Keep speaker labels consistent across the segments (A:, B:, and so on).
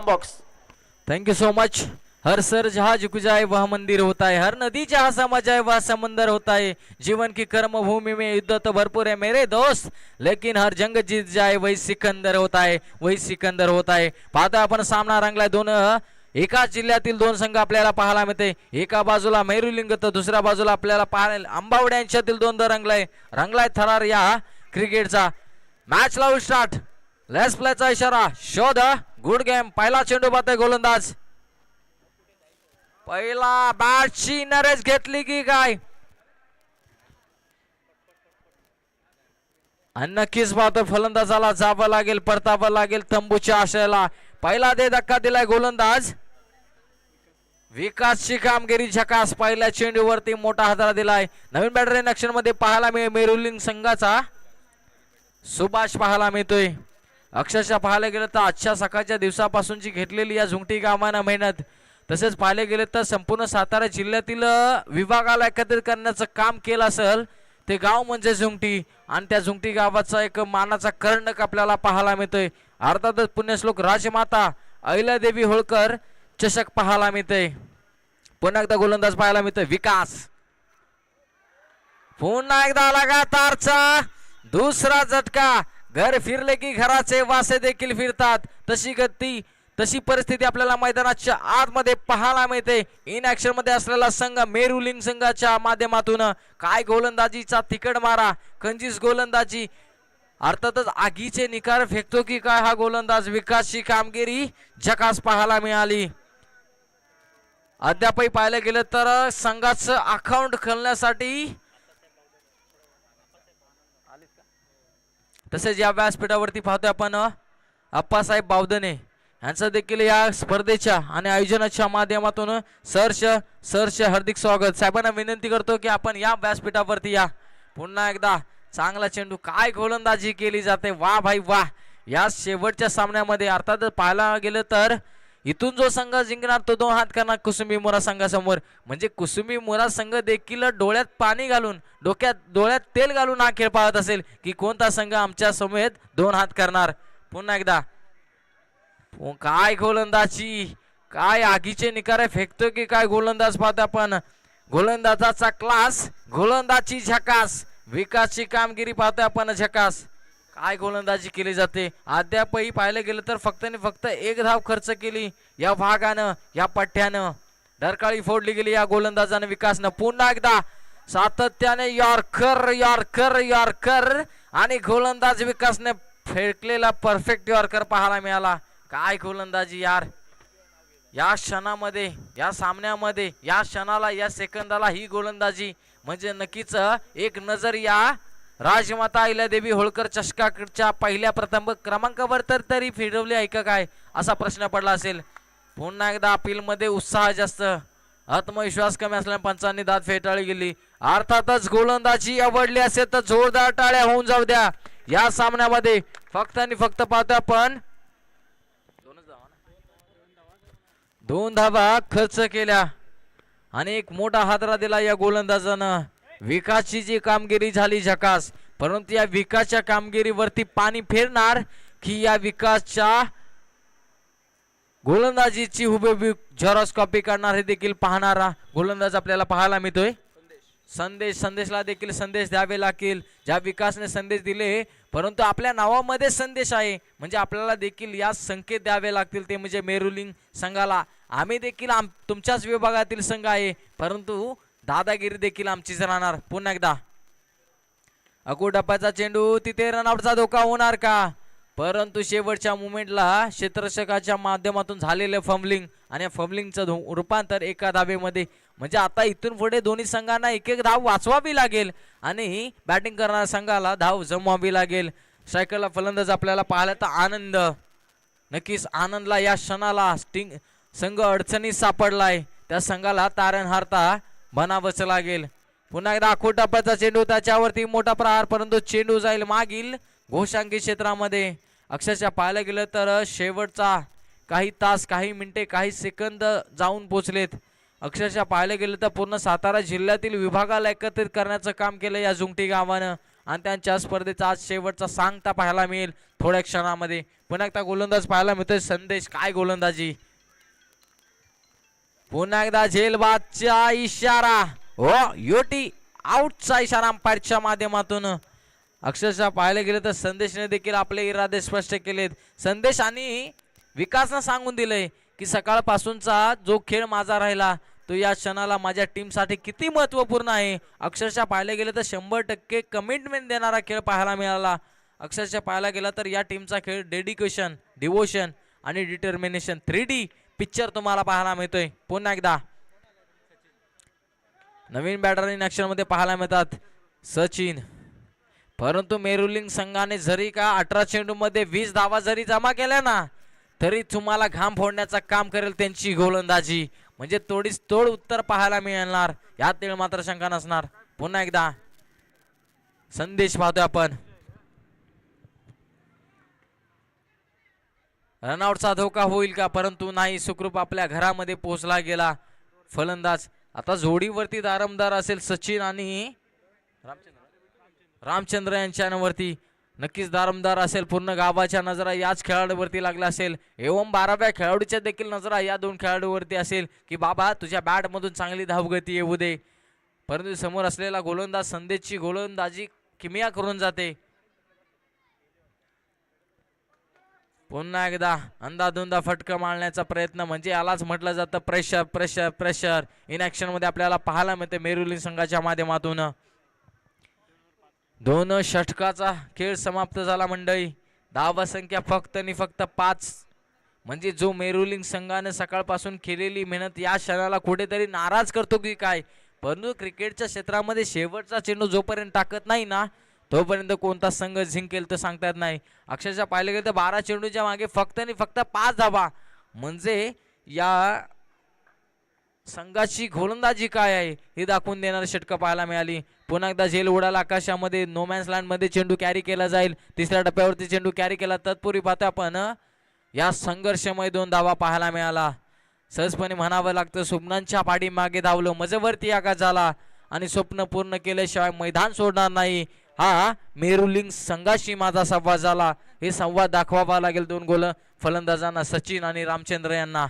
A: Box
B: thank you so much हर सर जहाँ झुक जाए वह मंदिर होता है हर नदी जहाँ समा जाए वह समंदर होता है जीवन की कर्म भूमि में युद्ध तो भरपूर है मेरे दोस्त. लेकिन हर जंग जीत जाए वही सिकंदर होता है वही सिकंदर होता है पाहता आपण सामना रंगलाय दोन. एकाच जिल्ह्यातील दोन संघ आपल्याला पाहायला मिळते एका बाजूला मेरुलिंग तर दुसऱ्या बाजूला आपल्याला पाहायला आंबावड्या यांच्यातील दोन रंगलाय. रंगलाय थरार या क्रिकेटचा. मॅच लावू स्टार्ट लेस प्लेचा इशारा. शोध. गुड गेम पहिला चेंडू पाहतोय गोलंदाज. पहिला बॅटची नरेश घेतली की काय? आणि नक्कीच पाहतो फलंदाजाला जावं लागेल परतावं लागेल तंबूच्या आशयाला. पहिला दे धक्का दिलाय गोलंदाज. विकासची कामगिरी झकास. पहिल्या चेंडूवरती मोठा हजारा दिलाय. नवीन बॅटर ऍक्शनमध्ये पाहायला मिळेल मेरुलिंग संघाचा. सुभाष पाहायला मिळतोय. अक्षरशः पाहायला गेलं तर आजच्या सकाळच्या दिवसापासूनची घेतलेली या झुंगटी कामानं मेहनत. तसेच पाहिले गेले तर संपूर्ण सातारा जिल्ह्यातील विभागाला एकत्रित करण्याचं काम केलं असेल ते गाव म्हणजे झुंगटी. आणि त्या झुंगटी गावाचा एक मानाचा कर्णक आपल्याला पाहायला मिळतोय. अर्थातच पुण्यश्लोक राजमाता अहिल्यादेवी होळकर चषक पाहायला मिळतंय. पुन्हा एकदा गोलंदाज पाहायला मिळतोय. विकास. पुन्हा एकदा लगातारचा दुसरा झटका. घर फिरले की घराचे वासे देखील फिरतात. तशी गती तशी परिस्थिती आपल्याला मैदानाच्या आतमध्ये पाहायला मिळते. इन ऍक्शनमध्ये असलेला संघ मेरुलिंग संघाच्या माध्यमातून काय गोलंदाजीचा तिकड मारा कंजीस गोलंदाजी. अर्थातच आगीचे निकार फेकतो की काय हा गोलंदाज? विकासची कामगिरी झकास पाहायला मिळाली. अद्यापही पाहायला गेलं तर संघाचं अकाउंट खोलण्यासाठी तसेच या व्यासपीठावरती पाहतोय आपण अप्पासाहेब बावदने यांचं देखील या स्पर्धेच्या आणि आयोजनाच्या माध्यमातून सरश सरश हार्दिक स्वागत. साहेबांना विनंती करतो की आपण या व्यासपीठावरती या. पुन्हा एकदा चांगला चेंडू काय गोलंदाजी केली जाते. वा भाई वा. या शेवटच्या सामन्यामध्ये अर्थात पाहायला गेलं तर इथून जो संघ जिंकणार तो दोन हात करणार कुसुंबी मोरा संघासमोर. म्हणजे कुसुंबी मोरा संघ देखील डोळ्यात पाणी घालून डोक्यात डोळ्यात तेल घालून हा खेळ पाहत असेल की कोणता संघ आमच्या समेत दोन हात करणार. पुन्हा एकदा. पु- काय गोलंदाजी. काय आगीचे निकारे फेकतो की काय गोलंदाज पाहतो आपण. गोलंदाजाचा क्लास गोलंदाजी झकास. विकासची कामगिरी पाहतोय आपण झकास. काय गोलंदाजी केली जाते? अद्यापही पाहिलं गेलं तर फक्त आणि फक्त एक धाव खर्च केली. या भागानं या पठ्ठ्यानं. डरकाळी फोडली गेली या गोलंदाजानं विकासनं. पुन्हा एकदा सातत्याने यॉर्कर यॉर्कर यॉर्कर आणि गोलंदाज विकासने फेकलेला परफेक्ट यॉर्कर पाहायला मिळाला. काय गोलंदाजी यार. या क्षणामध्ये या सामन्यामध्ये या क्षणाला या सेकंदाला ही गोलंदाजी. म्हणजे नक्कीच एक नजर या राजमाता अहिल्यादेवी होळकर चषकाच्या पहिल्या प्रथम क्रमांकावर तर तरी फिरवली आहे का काय असा प्रश्न पडला असेल. पुन्हा एकदा अपीलमध्ये उत्साह जास्त. आत्मविश्वास कमी असल्याने पंचांनी दात फेटाळली गेली अर्थातच गोलंदाजी आवडली असेल तर जोरदार टाळ्या होऊन जाऊ द्या. या सामन्यामध्ये फक्त आणि फक्त पाहतो आपण. दोन धाबा खर्च केल्या. आणि एक मोठा हादरा दिला या गोलंदाजानं. विकासची जी कामगिरी झाली झकास परंतु या विकासच्या कामगिरीवरती पाणी फिरणार की या विकासच्या गोलंदाजीची हुबेहूब झेरॉक्स कॉपी करणार हे देखील पाहणारा गोलंदाज आपल्याला पाहायला मिळतोय. संदेश संदेशला देखील संदेश द्यावे लागतील. ज्या विकासने संदेश दिले परंतु आपल्या नावामध्ये संदेश आहे. म्हणजे आपल्याला देखील या संकेत द्यावे लागतील ते म्हणजे मेरुलिंग संघाला. आम्ही देखील आम तुमच्याच विभागातील संघ आहे. परंतु दादागिरी देखील आमचीच राहणार पुन्हा एकदा. अकू डब्याचा चेंडू तिथे रनआउटचा धोका होणार का? परंतु शेवटच्या मुमेंटला क्षेत्ररक्षकाच्या माध्यमातून झालेलं फमलिंग आणि फमलिंगचं धो- रूपांतर एका धावेमध्ये. म्हणजे आता इथून पुढे दोन्ही संघांना एक एक धाव वाचवावी लागेल आणि बॅटिंग करणाऱ्या संघाला धाव जमवावी लागेल. सायकलला फलंदाज आपल्याला पाहिला तर आनंद. नक्कीच आनंदला या क्षणाला स्टिंग संघ अडचणीत सापडलाय. त्या संघाला तारण हारता बनावंच लागेल. पुन्हा एकदा आखोट टप्प्याचा चेंडू त्याच्यावरती मोठा प्रहार परंतु चेंडू जाईल मागील घोषांकी क्षेत्रामध्ये. अक्षरशः पाहायला गेलं तर शेवटचा काही तास काही मिनिटे काही सेकंद जाऊन पोचलेत. अक्षरशः पाहायला गेलं तर पूर्ण सातारा जिल्ह्यातील विभागाला एकत्रित करण्याचं काम केलं या झुंगटी गावानं. आणि त्यांच्या स्पर्धेचा आज शेवटचा सांगता पाहायला मिळेल थोड्या क्षणामध्ये. पुन्हा एकदा गोलंदाज पाहायला मिळतोय संदेश. काय गोलंदाजी. पुन्हा एकदा झेलबादचा इशारा. हो युटी आउटचा इशारा अंपायरच्या माध्यमातून. अक्षरशः पाहायला गेलं तर संदेशने देखील आपले इरादे स्पष्ट केलेत. संदेश आणि विकासनं सांगून दिलंय की सकाळपासूनचा जो खेळ माझा राहिला तो या क्षणाला माझ्या टीमसाठी किती महत्त्वपूर्ण आहे. अक्षरशः पाहायला गेलं तर शंभर टक्के कमिटमेंट देणारा खेळ पाहायला मिळाला. अक्षरशः पाहायला गेला तर या टीमचा खेळ डेडिकेशन डिवोशन आणि डिटर्मिनेशन थ्री डी पिक्चर तुम्हाला पाहायला मिळतोय. पुन्हा एकदा. नवीन बॅटर इनमध्ये पाहायला मिळतात सचिन. परंतु मेरुलिंग संघाने जरी का अठरा चेंडूमध्ये वीस धावा जरी जमा केल्या ना तरी तुम्हाला घाम फोडण्याचं काम करेल त्यांची गोलंदाजी. म्हणजे तोडीस तोड उत्तर पाहायला मिळणार. यात तेळ मात्र शंका नसणार. पुन्हा एकदा. संदेश पाहतोय आपण. रनआउटचा धोका होईल का? परंतु नाही सुखरूप आपल्या घरामध्ये पोहोचला गेला. फलंदाज. आता जोडीवरती दारमदार असेल सचिन आणि रामचंद्र. यांच्यावरती. नक्कीच दारमदार असेल पूर्ण गावाच्या नजरा याच खेळाडूवरती लागला असेल. एवम बाराव्या खेळाडूच्या देखील नजरा या दोन खेळाडूवरती असेल की बाबा तुझ्या बॅटमधून चांगली धावगती येऊ दे. परंतु समोर असलेला गोलंदाज संदेशची गोलंदाजी किमिया करून जाते. पुन्हा एकदा अंदाधुंदा फटका मारण्याचा प्रयत्न म्हणजे यालाच म्हटलं जातं प्रेशर प्रेशर प्रेशर इन ऍक्शनमध्ये आपल्याला पाहायला मिळते मेरुलिन संघाच्या माध्यमातून. दोन षटकाचा खेळ समाप्त झाला मंडळी. धावा संख्या फक्त आणि फक्त पाच. म्हणजे जो मेरुलिंग संघाने सकाळपासून केलेली मेहनत या क्षणाला कुठेतरी नाराज करतो की काय? परंतु क्रिकेटच्या क्षेत्रामध्ये शेवटचा चेंडू जोपर्यंत टाकत नाही ना तोपर्यंत कोणता संघ जिंकेल तर सांगता येत नाही. अक्षरशः पाहिलं गेलं तर बारा चेंडूच्या मागे फक्त आणि फक्त पाच धावा. म्हणजे या संघाची गोलंदाजी काय आहे हे दाखवून देणारी षटकं पाहायला मिळाली. पुन्हा एकदा झेल उडाला आकाशामध्ये नोमॅन्स लँडमध्ये चेंडू कॅरी केला जाईल. तिसऱ्या टप्प्यावरती चेंडू कॅरी केला. तत्पूर्वी पाहतो आपण या संघर्षमय दोन धावा पाहायला मिळाला. सहजपणे म्हणावं लागतं स्वप्नांच्या पाठीमागे धावलं मजेवरती आघात झाला. आणि स्वप्न पूर्ण केल्याशिवाय मैदान सोडणार नाही. हा मेरुलिंग संघाशी माझा संवाद झाला. हे संवाद दाखवावा लागेल दोन गोल. फलंदाजांना सचिन आणि रामचंद्र यांना.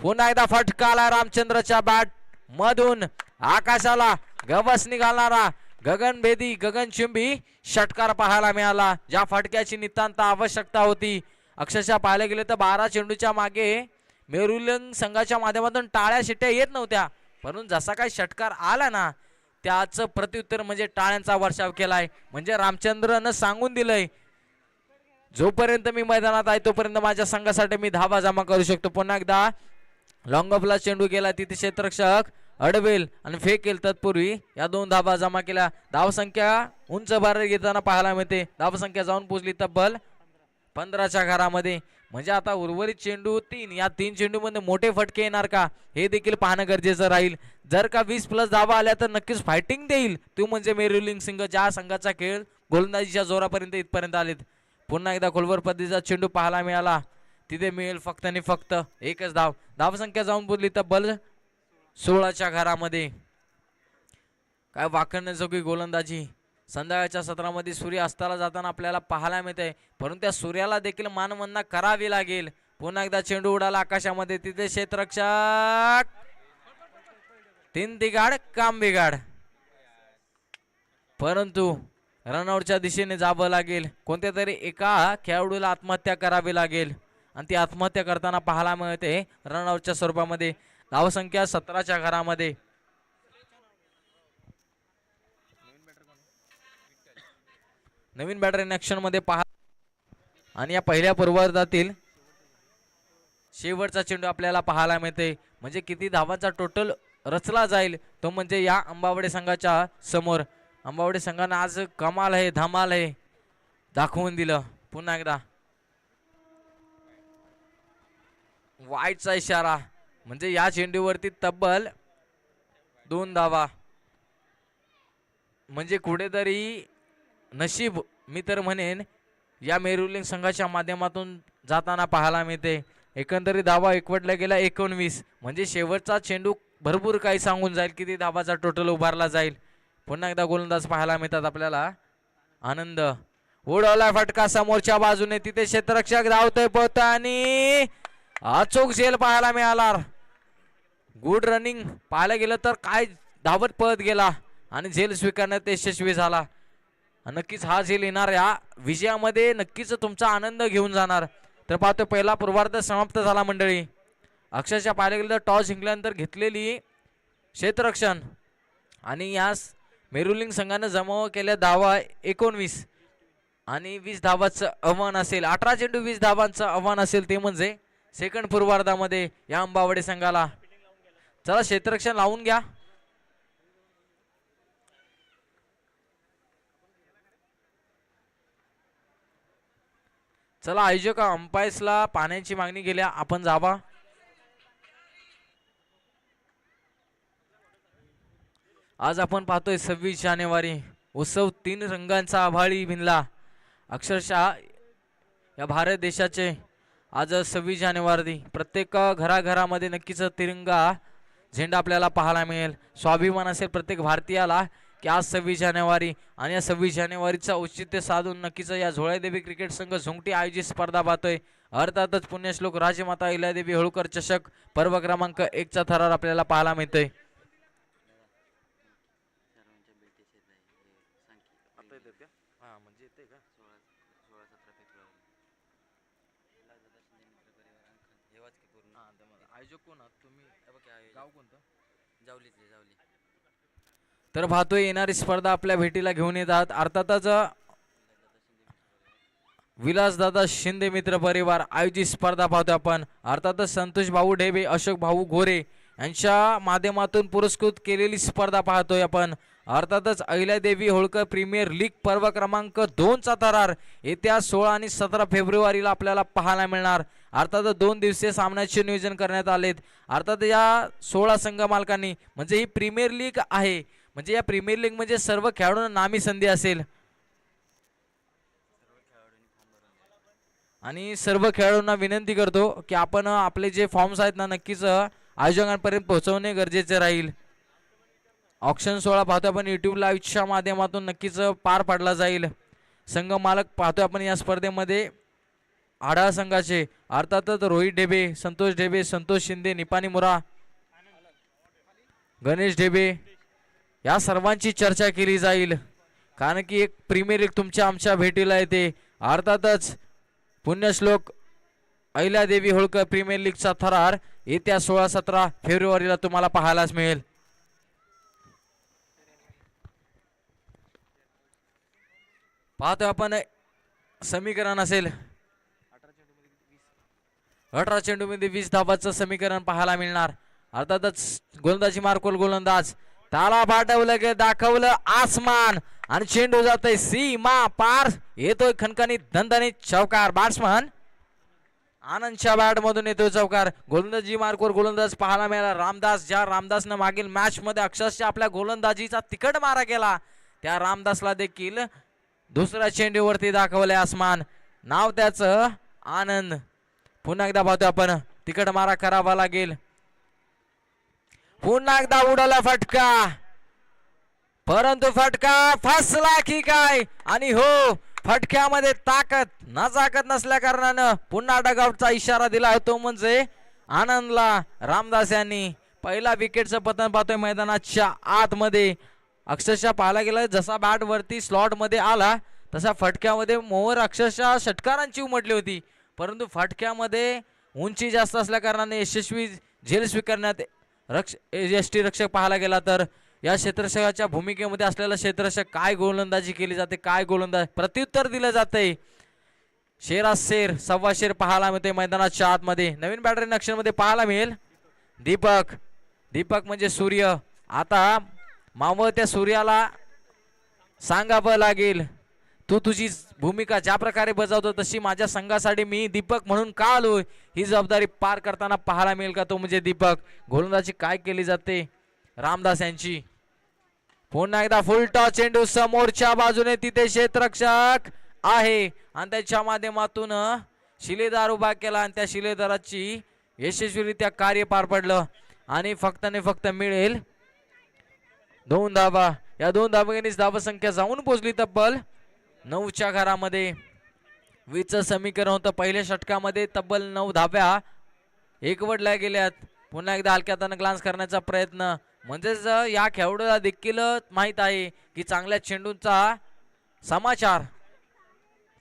B: पुन्हा एकदा फटका आला रामचंद्रच्या बॅट मधून. आकाशाला गवस निघालणारा गगनभेदी गगनचुंबी षटकार पाहायला मिळाला. ज्या फटक्याची नितांत आवश्यकता होती. अक्षरशः पाहायला गेले तर बारा चेंडूच्या मागे मेरुलिंग संघाच्या माध्यमातून टाळ्या शिट्ट्या येत नव्हत्या. म्हणून जसा काही षटकार आला ना त्याचं प्रत्युत्तर म्हणजे टाळ्यांचा वर्षाव केलाय. म्हणजे रामचंद्रनं सांगून दिलंय जोपर्यंत मी मैदानात आहे तोपर्यंत माझ्या संघासाठी मी धावा जमा करू शकतो. पुन्हा एकदा लॉंग ऑफला चेंडू गेला तिथे क्षेत्रक्षक अडवेल आणि फेकेल तत्पूर्वी. या दोन धाबा जमा केल्या. धावसंख्या उंच बार घेताना पाहायला मिळते. धावसंख्या जाऊन पोचली तब्बल पंधराच्या घरामध्ये. म्हणजे आता उर्वरित चेंडू तीन या तीन चेंडूमध्ये मोठे फटके येणार का? हे देखील पाहणं गरजेचं राहील. जर का वीस प्लस धावा आल्या तर नक्कीच फायटिंग देईल. तो म्हणजे मेरुलिंग सिंग ज्या संघाचा खेळ गोलंदाजीच्या जोरापर्यंत इथपर्यंत आलेत. पुन्हा एकदा खोलवर पद्धतीचा चेंडू पाहायला मिळाला. तिथे मिळेल फक्त आणि फक्त एकच धाव. धावसंख्या जाऊन बोलली तब्बल सोळाच्या घरामध्ये. काय वाकणण्याजोगी गोलंदाजी. संध्याकाळच्या सत्रामध्ये सूर्य अस्ताला जाताना आपल्याला पाहायला मिळते परंतु त्या सूर्याला देखील मानवंदना करावी लागेल. पुन्हा एकदा चेंडू उडाला आकाशामध्ये. तिथे क्षेत्रक्षक तीन बिघाड काम बिघाड परंतु रनआउटच्या दिशेने जावं लागेल. कोणत्या तरी एका खेळाडूला आत्महत्या करावी लागेल. आणि ती आत्महत्या करताना पाहायला मिळते रनआउटच्या स्वरूपामध्ये. धावसंख्या सतराच्या घरामध्ये. नवीन बॅटर इन ऍक्शनमध्ये पहा. आणि या पहिल्या पूर्वार्धातील शेवटचा चेंडू आपल्याला पाहायला मिळते म्हणजे किती धावांचा टोटल रचला जाईल तो म्हणजे या अंबावडे संघाच्या समोर. अंबावडे संघानं आज कमाल आहे धमाल आहे. दाखवून दिलं. पुन्हा एकदा. वाईटचा इशारा. म्हणजे या चेंडूवरती तब्बल दोन धावा. म्हणजे कुठेतरी नशीब मी तर म्हणेन या मेरुलिंग संघाच्या माध्यमातून जाताना पाहायला मिळते. एकंदरीत धावा एकवटला गेला एकोणवीस. म्हणजे शेवटचा चेंडू भरपूर काही सांगून जाईल किती धावाचा टोटल उभारला जाईल. पुन्हा एकदा गोलंदाज पाहायला मिळतात आपल्याला. आनंद. उडवला फटका समोरच्या बाजूने. तिथे क्षेत्ररक्षक धावतोय पोहत आणि अचूक झेल पाहायला मिळाला. गुड रनिंग पाहायला गेलं तर काय धावत पळत गेला. आणि झेल स्वीकारण्यात यशस्वी झाला. नक्कीच हा झेल येणार या विजयामध्ये नक्कीच तुमचा आनंद घेऊन जाणार. तर पाहतो पहिला पूर्वार्ध समाप्त झाला मंडळी. अक्षरशः पाहायला गेलं तर टॉस जिंकल्यानंतर घेतलेली क्षेत्ररक्षण. आणि यास मेरुलिंग संघानं जमाव केल्या धावा एकोणवीस. आणि वीस धावाचं आव्हान असेल अठरा चेंडू वीस धावांचं आव्हान असेल ते म्हणजे सेकंड पूर्वार्धामध्ये या अंबावडे संघाला. चला क्षेत्ररक्षण लावून घ्या. चला आयोजक अंपायर्सला पाण्याची मागणी केल्या. आपण जावा. आज आपण पाहतोय सव्वीस जानेवारी. उत्सव तीन रंगांचा आभाळी भिनला अक्षरशः या भारत देशाचे आज सव्वीस जानेवारी. प्रत्येक घराघरामध्ये नक्कीच तिरंगा झेंडा आपल्याला पाहायला मिळेल. स्वाभिमान असेल प्रत्येक भारतीयाला. की आज सव्वीस जानेवारी आणि या सव्वीस जानेवारीचं औचित्य साधून नक्कीच या झोळ्यादेवी क्रिकेट संघ झुंगटी आयोजित स्पर्धा पाहतोय. अर्थातच पुण्यश्लोक राजमाता इलादेवी होळकर चषक पर्व क्रमांक एकचा थरार आपल्याला पाहायला मिळतोय.
A: हे
B: हा म्हणजे
A: हे
B: हा आयोजक कोण आहात तुम्ही? गाव कोणतं?
A: जावलीतले जावली.
B: तर पाहतोय येणारी स्पर्धा आपल्या भेटीला घेऊन येतात. अर्थातच विलासदादा शिंदे मित्र परिवार आयोजित स्पर्धा पाहतोय आपण. अर्थातच संतोष भाऊ ढेबे अशोक भाऊ गोरे यांच्या माध्यमातून पुरस्कृत केलेली स्पर्धा पाहतोय आपण. अर्थातच अहिल्यादेवी होळकर प्रीमियर लीग पर्व क्रमांक दोनचा थरार येत्या सोळा आणि सतरा फेब्रुवारीला आपल्याला पाहायला मिळणार. अर्थातच दोन दिवसीय सामन्याचे नियोजन करण्यात आलेत. अर्थात या सोळा संघ मालकांनी म्हणजे ही प्रीमियर लीग आहे म्हणजे या प्रीमियर लीग म्हणजे सर्व खेळाडूंना नामी संधी असेल. आणि सर्व खेळाडूंना विनंती करतो की आपण आपले जे फॉर्म्स आहेत ना नक्कीच आयोजकांपर्यंत पोहोचवणे गरजेचे राहील. ऑप्शन सोळा पाहतो आपण युट्यूब लाईव्हच्या माध्यमातून नक्कीच पार पाडला जाईल. संघ मालक पाहतोय आपण या स्पर्धेमध्ये. आढावा संघाचे अर्थातच रोहित ढेबे संतोष ढेबे संतोष शिंदे निपाणी मुरा गणेश ढेबे या सर्वांची चर्चा केली जाईल. कारण की एक प्रीमियर लीग तुमच्या आमच्या भेटीला येते. अर्थातच पुण्यश्लोक अहिल्यादेवी होळकर प्रीमियर लीगचा थरार येत्या सोळा सतरा फेब्रुवारीला तुम्हाला पाहायलाच मिळेल. पाहतो आपण समीकरण असेल. अठरा चेंडूमध्ये वीस धाबाचं समीकरण पाहायला मिळणार. अर्थातच गोलंदाजी मार्कोल गोलंदाज. त्याला पाठवलं की दाखवलं आसमान. आणि चेंडू जातोय सीमा पार. येतोय खनखनी धनधनी चौकार. बॅट्समन आनंदच्या बॅट मधून येतोय चौकार. गोलंदाजी मार्कवर गोलंदाज पाहायला मिळाला. रामदास ज्या रामदासनं मागील मॅच मध्ये अक्षरशः आपल्या गोलंदाजीचा तिकट मारा केला त्या रामदासला देखील दुसऱ्या चेंडूवरती दाखवलंय आसमान. नाव त्याचं आनंद. पुन्हा एकदा पाहतो आपण. तिकट मारा करावा लागेल. पुन्हा एकदा उडाला फटका. परंतु फटका फसला की काय? आणि हो फटक्यामध्ये ताकद नजाकत नसल्या कारणानं पुन्हा डगआउटचा इशारा दिला तो म्हणजे आनंदला रामदास यांनी पहिला विकेटचं पतन पाहतोय मैदानाच्या आतमध्ये. अक्षरशः पाहायला गेलं जसा बॅट वरती स्लॉटमध्ये आला तसा फटक्यामध्ये मोहर अक्षरशः षटकारांची उमटली होती. परंतु फटक्यामध्ये उंची जास्त असल्या कारणाने यशस्वी झेल स्वीकारण्यात रक्ष यष्टी रक्षक पाहायला गेला तर या क्षेत्ररक्षकाच्या भूमिकेमध्ये असलेला क्षेत्ररक्षक काय गोलंदाजी केली जाते काय गोलंदाज प्रत्युत्तर दिलं जातंय. शेरा शेर सव्वा शेर पाहायला मिळते मैदानाच्या आतमध्ये. नवीन बॅटरी नक्षलमध्ये पाहायला मिळेल. दीपक दीपक म्हणजे सूर्य. आता मावळ त्या सूर्याला सांगावं लागेल. तू तुझी भूमिका ज्या प्रकारे बजावतो तशी माझ्या संघासाठी मी दीपक म्हणून का आलो ही जबाबदारी पार करताना पाहायला मिळेल का तो म्हणजे दीपक? गोलंदाजी काय केली जाते? रामदास यांची. पुन्हा एकदा फुल टॉस चेंडू समोरच्या बाजूने तिथे क्षेत्रक्षक आहे. आणि त्याच्या माध्यमातून शिलेदार उभा केला आणि त्या शिलेदाराची यशस्वीरित्या कार्य पार पडलं. आणि फक्त आणि फक्त मिळेल दोन धाबा या दोन धावगणीस धाबसंख्या जाऊन पोचली तब्बल. नऊच्या घरामध्ये वीजचं समीकरण होतं. पहिल्या षटकामध्ये तब्बल नऊ धाब्या एकवडल्या गेल्यात. पुन्हा एकदा हलक्या हातानं ग्लान्स करण्याचा प्रयत्न. म्हणजेच या खेळाडूला देखील माहीत आहे की चांगल्या चेंडूंचा समाचार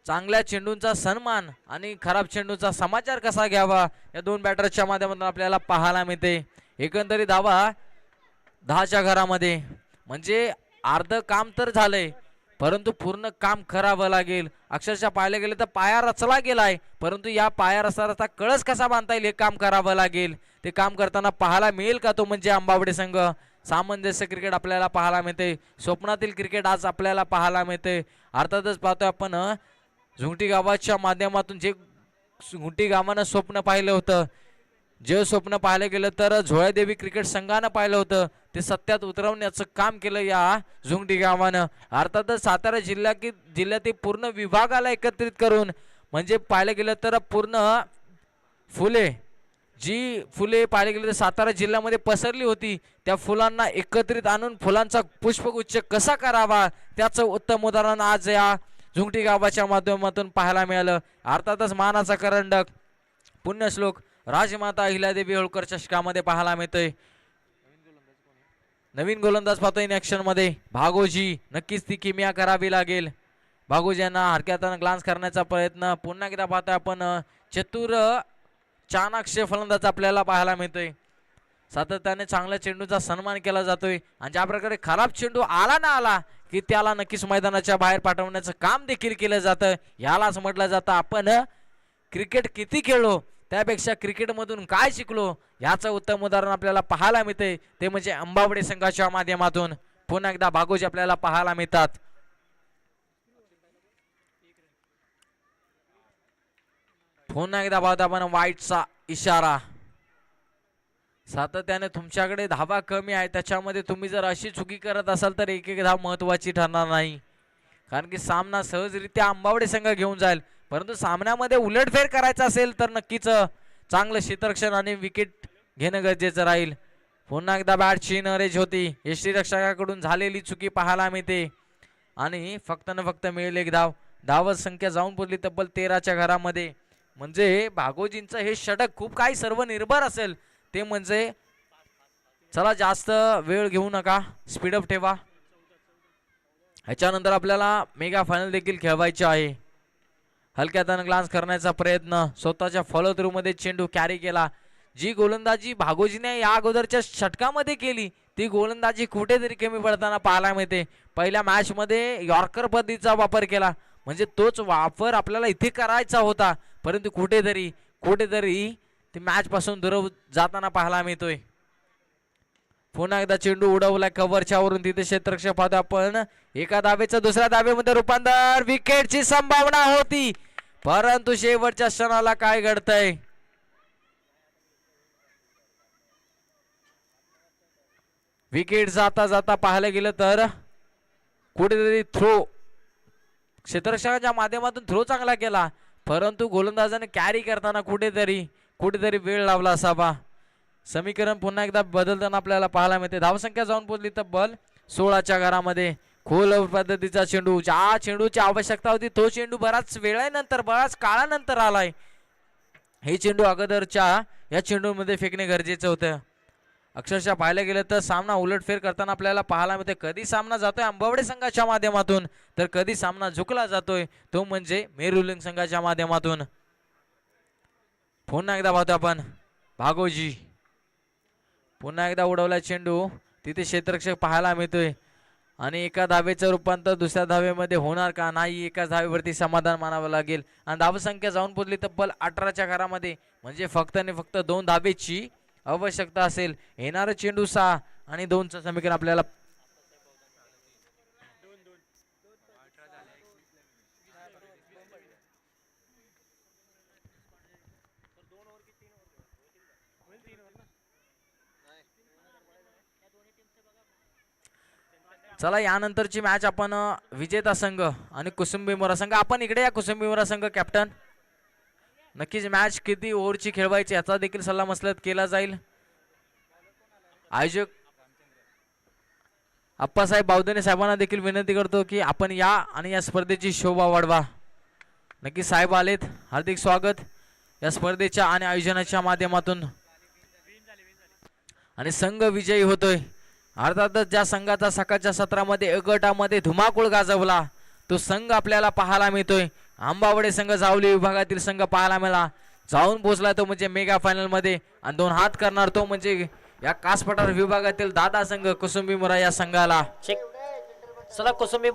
B: चांगल्या चेंडूंचा सन्मान आणि खराब चेंडूंचा समाचार कसा घ्यावा या दोन बॅटर्सच्या माध्यमातून आपल्याला पाहायला मिळते. एकंदरीत धावा दहाच्या घरामध्ये. म्हणजे अर्ध काम तर झालंय परंतु पूर्ण काम करावं लागेल. अक्षरशः पाहायला गेलं तर पाया रचला गेलाय. परंतु या पाया रचता रचता कळस कसा बांधता येईल हे काम करावं लागेल. ते काम करताना पाहायला मिळेल का तो म्हणजे अंबावडे संघ? सामंजस्य क्रिकेट आपल्याला पाहायला मिळते. स्वप्नातील क्रिकेट आज आपल्याला पाहायला मिळते. अर्थातच पाहतोय आपण झुंगटी गावाच्या माध्यमातून जे झुंगटी गावानं स्वप्न पाहिलं होतं. जे स्वप्न पाहायला गेलं तर झोळ्यादेवी क्रिकेट संघानं पाहिलं होतं. ते सत्यात उतरवण्याचं काम केलं या झुंगडी गावानं. अर्थातच सातारा जिल्हा की जिल्ह्यातील पूर्ण विभागाला एकत्रित करून म्हणजे पाहिलं गेलं तर पूर्ण फुले जी फुले पाहिली गेलं तर सातारा जिल्ह्यामध्ये पसरली होती त्या फुलांना एकत्रित आणून फुलांचा पुष्पगुच्छ कसा करावा? त्याचं उत्तम उदाहरण आज या झुंगटी गावाच्या माध्यमातून पाहायला मिळालं. अर्थातच मानाचा करंडक पुण्यश्लोक राजमाता अहिल्यादेवी होळकर चषकामध्ये पाहायला मिळतोय. नवीन गोलंदाज पाहतो इन ॲक्शनमध्ये भागोजी नक्कीच ती किमिया करावी लागेल. भागोजी यांना हरक्यात ग्लान्स करण्याचा प्रयत्न. पुन्हा एकदा पाहतोय आपण चतुर चाणाक्ष फलंदाज आपल्याला पाहायला मिळतोय. सातत्याने चांगल्या चेंडूचा सन्मान केला जातोय. आणि ज्या प्रकारे खराब चेंडू आला ना आला की त्याला नक्कीच मैदानाच्या बाहेर पाठवण्याचं काम देखील केलं जातं. यालाच म्हटलं जातं आपण क्रिकेट किती खेळलो? त्यापेक्षा क्रिकेटमधून काय शिकलो? याचं उत्तम उदाहरण आपल्याला पाहायला मिळते ते म्हणजे अंबावडे संघाच्या माध्यमातून. पुन्हा एकदा भागोजी आपल्याला पाहायला मिळतात. पुन्हा एकदा पाहतो आपण वाईटचा इशारा. सातत्याने तुमच्याकडे धावा कमी आहे. त्याच्यामध्ये तुम्ही जर अशी चुकी करत असाल तर एक एक धाव महत्वाची ठरणार नाही. कारण की सामना सहजरित्या आंबावडे संघ घेऊन जाईल. परंतु सामन्यामध्ये उलटफेर करायचा असेल तर नक्कीच चांगलं क्षेत्ररक्षण आणि विकेट घेणं गरजेचं राहील. पुन्हा एकदा बॅटची नरेज होती. यष्टीरक्षकाकडून झालेली चुकी पाहायला मिळते. आणि फक्त न फक्त मिळेल एक धाव. धावत संख्या जाऊन पुरली तब्बल तेराच्या घरामध्ये. म्हणजे भागोजींचं हे षटक खूप काही सर्व निर्भर असेल. ते म्हणजे चला जास्त वेळ घेऊ नका. स्पीडअप ठेवा. ह्याच्यानंतर आपल्याला मेगा फायनल देखील खेळवायचे आहे. हलक्या हातानं ग्लान्स करण्याचा प्रयत्न. स्वतःच्या फॉलो चेंडू कॅरी केला. जी गोलंदाजी भागोजीने या अगोदरच्या षटकामध्ये केली ती गोलंदाजी कुठेतरी कमी पडताना पाहायला मिळते. पहिल्या मॅचमध्ये यॉर्कर पद्धतीचा वापर केला. म्हणजे तोच वापर आपल्याला इथे करायचा होता. परंतु कुठेतरी कुठेतरी ते मॅचपासून दूर जाताना पाहायला मिळतोय. पुन्हा एकदा चेंडू उडवला कव्हरच्यावरून तिथे क्षेत्रक्षेपात आपण. एका धावेचं दुसऱ्या दाबेमध्ये रूपांतर. विकेटची संभावना होती. परंतु शेवटच्या क्षणाला काय घडतंय? विकेट जाता जाता पाहायला गेलं तर कुठेतरी थ्रो क्षेत्रक्षणाच्या माध्यमातून थ्रो चांगला केला. परंतु गोलंदाजाने कॅरी करताना कुठेतरी कुठेतरी वेळ लावला असावा. समीकरण पुन्हा एकदा बदलताना आपल्याला पाहायला मिळते. धावसंख्या जाऊन पोचली तब्बल सोळाच्या घरामध्ये. खोल पद्धतीचा चेंडू. ज्या चेंडूची आवश्यकता होती तो चेंडू बराच वेळानंतर बराच काळानंतर आलाय. हे चेंडू अगोदरच्या या चेंडूमध्ये फेकणे गरजेचं होतं. अक्षरशः पाहायला गेलं तर सामना उलटफेर करताना आपल्याला पाहायला मिळते. कधी सामना जातोय अंबावडे संघाच्या माध्यमातून? तर कधी सामना झुकला जातोय तो म्हणजे मेरुलिंग संघाच्या माध्यमातून. पुन्हा एकदा पाहतो आपण. भागोजी. पुन्हा एकदा उडवला चेंडू. तिथे क्षेत्रक्षक पाहायला मिळतोय. आणि एका धावेचं रूपांतर दुसऱ्या धावेमध्ये होणार का? नाही एका धावेवरती समाधान मानावं लागेल. आणि धावसंख्या जाऊन पोचली तब्बल अठराच्या घरामध्ये. म्हणजे फक्त आणि फक्त दोन धावेची आवश्यकता असेल. येणारं चेंडू सहा आणि दोनचं समीकरण आपल्याला चला यानंतरची मॅच आपण विजेता संघ आणि कुसुंबी मोरा संघ. आपण इकडे या कुसुंबी मोरा संघ कॅप्टन नक्कीच मॅच किती ओव्हरची खेळवायची याचा देखील सल्ला मसलत केला जाईल. आयोजक अप्पासाहेब बावधने साहेबांना देखील विनंती करतो की आपण या आणि या स्पर्धेची शोभा वाढवा. नक्की साहेब आलेत. हार्दिक स्वागत. या स्पर्धेच्या आणि आयोजनाच्या माध्यमातून. आणि संघ विजयी होतोय. अर्थातच ज्या संघाचा सकाळच्या सत्रामध्ये गटामध्ये धुमाकूळ गाजवला तो संघ आपल्याला पाहायला मिळतोय. आंबावडे संघ जावली विभागातील संघ पाहायला मिळाला. जाऊन पोहोचला तो म्हणजे मेगा फायनलमध्ये आणि दोन हात करणार तो म्हणजे या कासपठार विभागातील दादा संघ कुसुंबी मुरा या संघाला
C: चला कुसुंबी